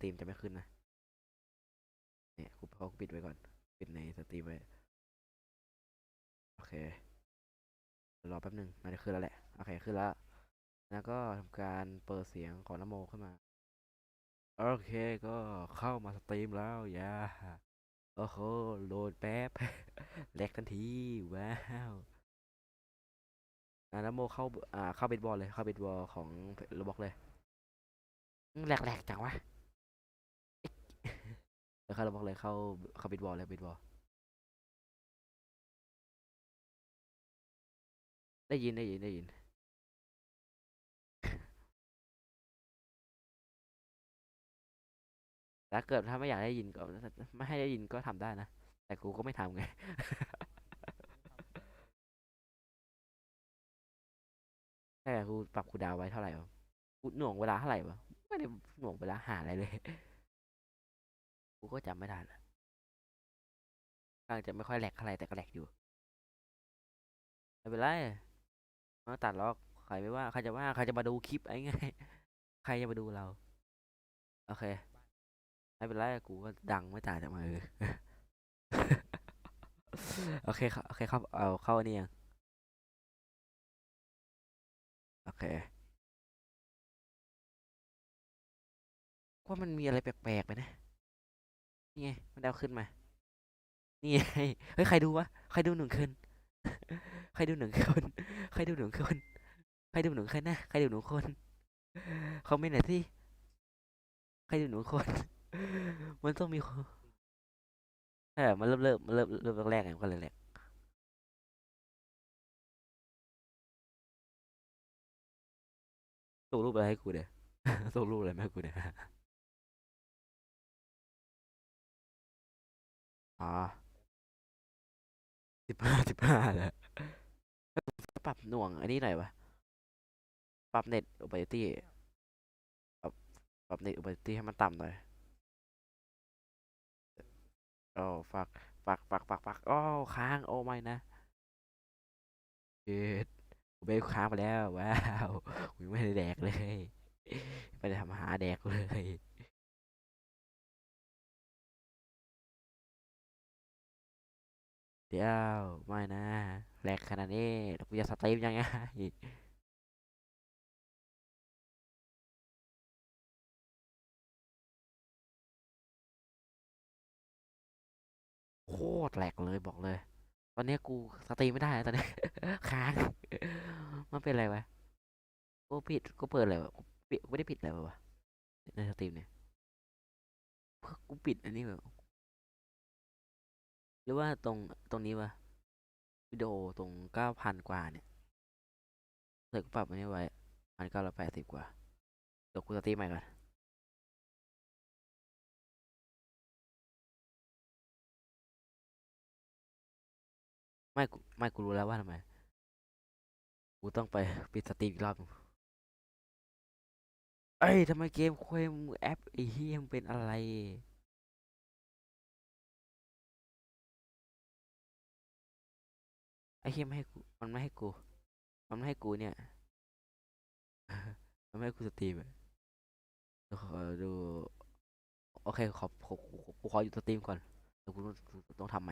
ตรีมจะไม่ขึ้นนะเนี่ยกูพอกูปิดไว้ก่อนปิดในสตรีมไว้โอเครอแป๊บหนึ่งน่าจะขึ้นแล้วแหละโอเคขึ้นแล้ว แล้วก็ทำการเปิดเสียงของนโมขึ้นมาโอเคก็เข้ามาสตรีมแล้วอย่าโอ้โหโหลดแป๊บแลกทันทีว้าวอ่านโมเข้าอ่าเข้าเบสบอลเลยเข้าเบสบอลของโรบอกเลยแหลกๆจังวะ เดี๋ยวเข้าโรบอกเลยเข้าเข้าเบสบอลเลยเบสบอลได้ยินได้ยินได้ยินถ้าเกิดถ้าไม่อยากได้ยินก็ไม่ให้ได้ยินก็ทำได้นะ แต่กูก็ไม่ทำไง ใช่กูปรับคูลดาวน์ไว้เท่าไหร่วะกูหน่วงเวลาเท่าไหร่วะ ไม่ได้หน่วงเวลาหาอะไรเลย กูก็จำไม่ได้ละกลังจะไม่ค่อยแหลกเท่าไหร่แต่ก็แหลกอยู่ไม่เป็นไรมาตัดล็อกใครไม่ว่าใครจะว่าใครจะมาดูคลิปไอ้ไงใครจะมาดูเรา โอเคไม่เป็นไรกูก็ดังไม่ต่างจากมือโอเคครับโอเคครับเอาเข้าอันนี่ยังโอเคว่ามันมีอะไรแปลกๆไปนะ นี่ไงมันเอาขึ้นมา นี่ไงเฮ้ยใครดูวะใครดูหนึ่งคนใครดูหนึ่งคนใครดูหนึ่งคนใครดูหนึ่งคนนะใครดูหนึ่งคนคอมเมนต์หน่อยสิใครดูหนึ่งคน มันต้องมีคนเออมันเริ่มเริ่มมันเริ่มเริ่มแรกๆไงก็เลยแรกส่งรูปอะไรให้กูเดี๋ยวส่งรูปอะไรมาให้กูเดี๋ย อ๋อสิบห้าสิบห้าแล้วปรับหน่วงอันนี้หน่อยวะ ปรับเน็ตโอเปอเรตี้ปรับปรับเน็ตโอเปอเรตี้ให้มันต่ำหน่อยโอ้ฟักฟักฟักฟักฟักโอ้ค้างโอ้ไม่นะเอ็ดเบลค้างไปแล้ว ว้าวไม่ได้แดกเลยไม่ได้ทำหาแดกเลย เดี๋ยวไม่นะแหลกขนาดนี้กูจะสตรีมยังไงโคตรแหลกเลยบอกเลย ตอนนี้กูสตรีมไม่ได้ตอนนี้ ค้าง มันเป็นอะไรวะ กูผิดกูเปิดอะไรวะกูไม่ได้ปิดอะไรวะในสตรีมเนี่ยกูปิดอันนี้แบบ หรือว่าตรงตรงนี้วะวิดีโอตรงเก้าพันกว่าเนี่ยเดี๋ยวกูปรับอันนี้ไว้พันเก้าร้อยแปดสิบกว่าเดี๋ยวกูสตรีมใหม่ก่อนไม่ไม่กูรู้แล้วว่าทำไมกูต้องไปปิดสตรีมอีกรอบเอ้ยทำไมเกมเคว้งแอปไอ้เหี้ยมเป็นอะไร ไอ้เหี้ยไม่ให้กูมันไม่ให้กู มันไม่ให้กูเนี่ย มันไม่ให้กูสตรีมอะเดี๋ยวขอดู โอเคขอขอขออยู่สตรีมก่อนเดี๋ยวกูต้องกูต้องทำใหม่